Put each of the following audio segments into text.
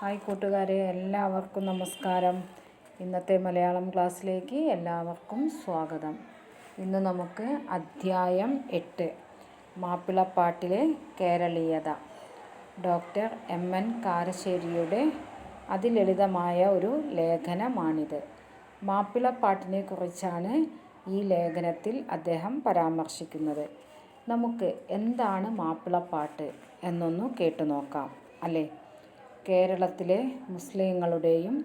Hi കൂട്ടുകാരെ എല്ലാവർക്കും നമസ്കാരം. ഇന്നത്തെ മലയാളം ക്ലാസ്സിലേക്ക് എല്ലാവർക്കും സ്വാഗതം. ഇന്ന് നമുക്ക് അധ്യായം എട്ട് മാപ്പിളപ്പാട്ടിലെ കേരളീയത. Doctor M. എൻ. കാരശ്ശേരിയുടെ അതിലളിതമായ ഒരു ലേഖനമാണിത്. മാപ്പിളപ്പാട്ടിനെ കുറിച്ചാണ് ഈ ലേഖനത്തിൽ അദ്ദേഹം പരാമർശിക്കുന്നത്. നമുക്ക് എന്താണ് മാപ്പിളപ്പാട്ട് എന്നൊന്ന് കേട്ടു നോക്കാം അല്ലേ? കേരളത്തിലെ മുസ്ലിങ്ങളുടെയും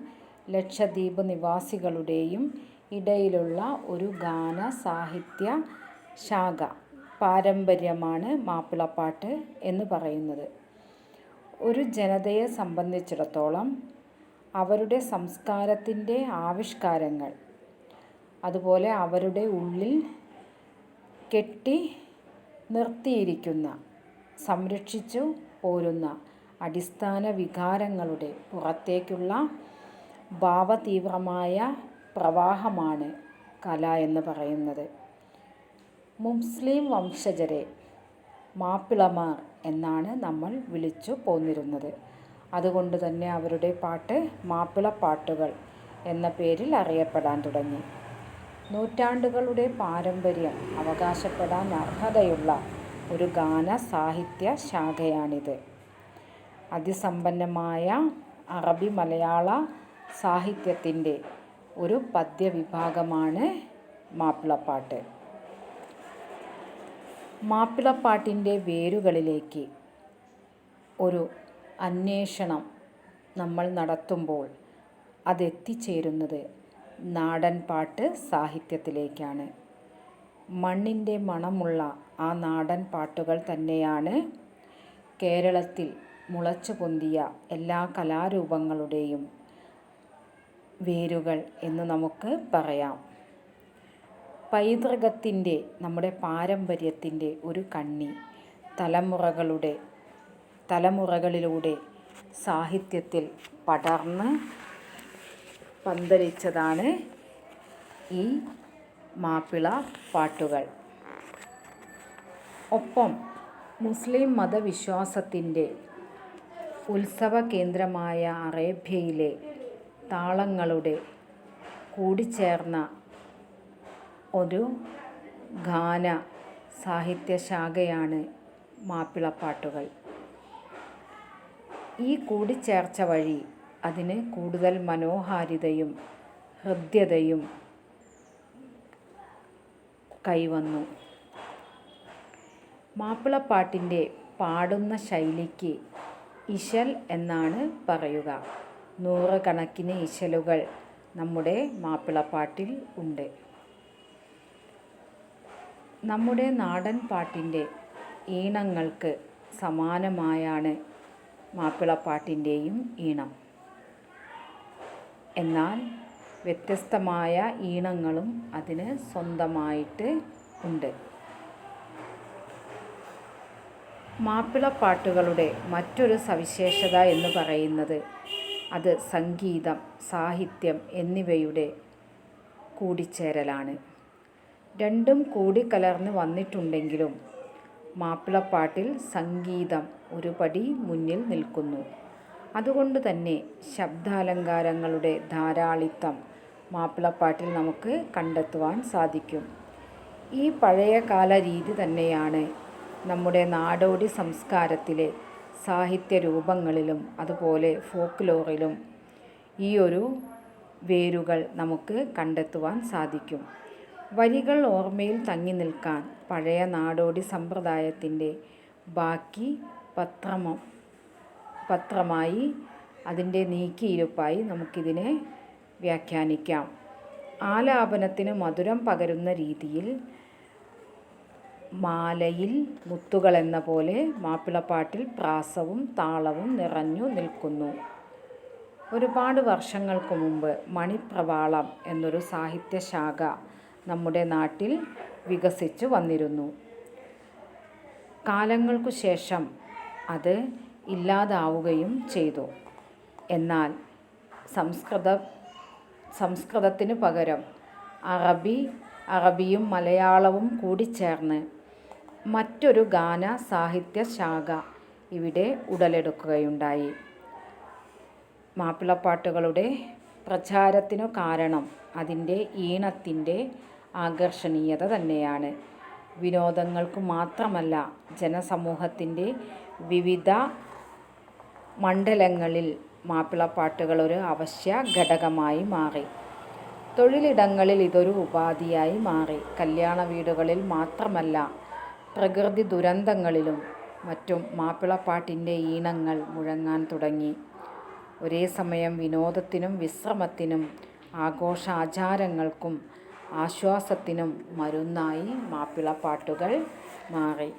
ലക്ഷദ്വീപ് നിവാസികളുടെയും ഇടയിലുള്ള ഒരു ഗാന സാഹിത്യ ശാഖ പാരമ്പര്യമാണ് മാപ്പിളപ്പാട്ട് എന്ന് പറയുന്നത്. ഒരു ജനതയെ സംബന്ധിച്ചിടത്തോളം അവരുടെ സംസ്കാരത്തിന്റെ ആവിഷ്കാരങ്ങൾ അതുപോലെ അവരുടെ ഉള്ളിൽ കെട്ടി നിർത്തിയിരിക്കുന്ന സംരക്ഷിച്ചു പോരുന്ന അടിസ്ഥാന വികാരങ്ങളുടെ പുറത്തേക്കുള്ള ഭാവതീവ്രമായ പ്രവാഹമാണ് കല എന്ന് പറയുന്നത്. മുസ്ലിം വംശജരെ മാപ്പിളമാർ എന്നാണ് നമ്മൾ വിളിച്ചു പോന്നിരുന്നത്. അതുകൊണ്ട് തന്നെ അവരുടെ പാട്ട് മാപ്പിളപ്പാട്ടുകൾ എന്ന പേരിൽ അറിയപ്പെടാൻ തുടങ്ങി. നൂറ്റാണ്ടുകളുടെ പാരമ്പര്യം അവകാശപ്പെടാൻ അർഹതയുള്ള ഒരു ഗാന സാഹിത്യ ശാഖയാണിത്. അതിസമ്പന്നമായ അറബി മലയാള സാഹിത്യത്തിന്റെ ഒരു പദ്യവിഭാഗമാണ് മാപ്പിളപ്പാട്ട്. മാപ്പിളപ്പാട്ടിന്റെ വേരുകളിലേക്ക് ഒരു അന്വേഷണം നമ്മൾ നടത്തുമ്പോൾ അതെത്തിച്ചേരുന്നത് നാടൻ പാട്ട് സാഹിത്യത്തിലേക്കാണ്. മണ്ണിന്റെ മണമുള്ള ആ നാടൻ പാട്ടുകൾ തന്നെയാണ് കേരളത്തിൽ മുളച്ചു പൊന്തിയ എല്ലാ കലാരൂപങ്ങളുടെയും വേരുകൾ എന്ന് നമുക്ക് പറയാം. പൈതൃകത്തിന്റെ നമ്മുടെ പാരമ്പര്യത്തിന്റെ ഒരു കണ്ണി തലമുറകളുടെ തലമുറകളിലൂടെ സാഹിത്യത്തിൽ പടർന്ന് പന്തലിച്ചതാണ് ഈ മാപ്പിള പാട്ടുകൾ. ഒപ്പം മുസ്ലിം മതവിശ്വാസത്തിന്റെ ഉത്സവ കേന്ദ്രമായ അറേബ്യയിലെ താളങ്ങളുടെ കൂടിച്ചേർന്ന ഒരു ഗാന സാഹിത്യശാഖയാണ് മാപ്പിളപ്പാട്ടുകൾ. ഈ കൂടിച്ചേർച്ച വഴി അതിന് കൂടുതൽ മനോഹാരിതയും ഹൃദ്യതയും കൈവന്നു. മാപ്പിളപ്പാട്ടിന്റെ പാടുന്ന ശൈലിക്ക് ഇശൽ എന്നാണ് പറയുക. നൂറുകണക്കിന് ഇശലുകൾ നമ്മുടെ മാപ്പിളപ്പാട്ടിൽ ഉണ്ട്. നമ്മുടെ നാടൻ പാട്ടിന്റെ ഈണങ്ങൾക്ക് സമാനമായാണ് മാപ്പിളപ്പാട്ടിന്റെയും ഈണം. എന്നാൽ വ്യത്യസ്തമായ ഈണങ്ങളും അതിന് സ്വന്തമായിട്ട് ഉണ്ട്. മാപ്പിളപ്പാട്ടുകളുടെ മറ്റൊരു സവിശേഷത എന്ന് പറയുന്നത് അത് സംഗീതം സാഹിത്യം എന്നിവയുടെ കൂടിച്ചേരലാണ്. രണ്ടും കൂടിക്കലർന്ന് വന്നിട്ടുണ്ടെങ്കിലും മാപ്പിളപ്പാട്ടിൽ സംഗീതം ഒരു പടി മുന്നിൽ നിൽക്കുന്നു. അതുകൊണ്ട് തന്നെ ശബ്ദാലങ്കാരങ്ങളുടെ ധാരാളിത്തം മാപ്പിളപ്പാട്ടിൽ നമുക്ക് കണ്ടെത്തുവാൻ സാധിക്കും. ഈ പഴയകാല രീതി തന്നെയാണ് നമ്മുടെ നാടോടി സംസ്കാരത്തിലെ സാഹിത്യ രൂപങ്ങളിലും അതുപോലെ ഫോക്ക്ലോറിലും ഈ ഒരു വേരുകൾ നമുക്ക് കണ്ടെത്തുവാൻ സാധിക്കും. വരികൾ ഓർമ്മയിൽ തങ്ങി നിൽക്കാൻ പഴയ നാടോടി സമ്പ്രദായത്തിന്റെ ബാക്കി പത്രമോ പത്രമായി അതിന്റെ നീക്കിയിരുപ്പായി നമുക്കിതിനെ വ്യാഖ്യാനിക്കാം. ആലാപനത്തിന് മധുരം പകരുന്ന രീതിയിൽ മാലയിൽ മുത്തുകൾ എന്ന പോലെ മാപ്പിളപ്പാട്ടിൽ പ്രാസവും താളവും നിറഞ്ഞു നിൽക്കുന്നു. ഒരുപാട് വർഷങ്ങൾക്ക് മുമ്പ് മണിപ്രവാളം എന്നൊരു സാഹിത്യശാഖ നമ്മുടെ നാട്ടിൽ വികസിച്ചു വന്നിരുന്നു. കാലങ്ങൾക്കു ശേഷം അത് ഇല്ലാതാവുകയും ചെയ്തു. എന്നാൽ സംസ്കൃത സംസ്കൃതത്തിന് പകരം അറബി അറബിയും മലയാളവും കൂടിച്ചേർന്ന് മറ്റൊരു ഗാന സാഹിത്യ ശാഖ ഇവിടെ ഉടലെടുക്കുകയുണ്ടായി. മാപ്പിളപ്പാട്ടുകളുടെ പ്രചാരത്തിനു കാരണം അതിന്റെ ഈണത്തിന്റെ ആകർഷണീയത തന്നെയാണ്. വിനോദങ്ങൾക്ക് മാത്രമല്ല ജനസമൂഹത്തിന്റെ വിവിധ മണ്ഡലങ്ങളിൽ മാപ്പിളപ്പാട്ടുകൾ ഒരു അവശ്യ ഘടകമായി മാറി. തൊഴിലിടങ്ങളിൽ ഇതൊരു ഉപാധിയായി മാറി. കല്യാണ വീടുകളിൽ മാത്രമല്ല പ്രകൃതി ദുരന്തങ്ങളിലും മറ്റും മാപ്പിളപ്പാട്ടിന്റെ ഈണങ്ങൾ മുഴങ്ങാൻ തുടങ്ങി. ഒരേ സമയം വിനോദത്തിനും വിശ്രമത്തിനും ആഘോഷാചാരങ്ങൾക്കും ആശ്വാസത്തിനും മരുന്നായി മാപ്പിളപ്പാട്ടുകൾ മാറി.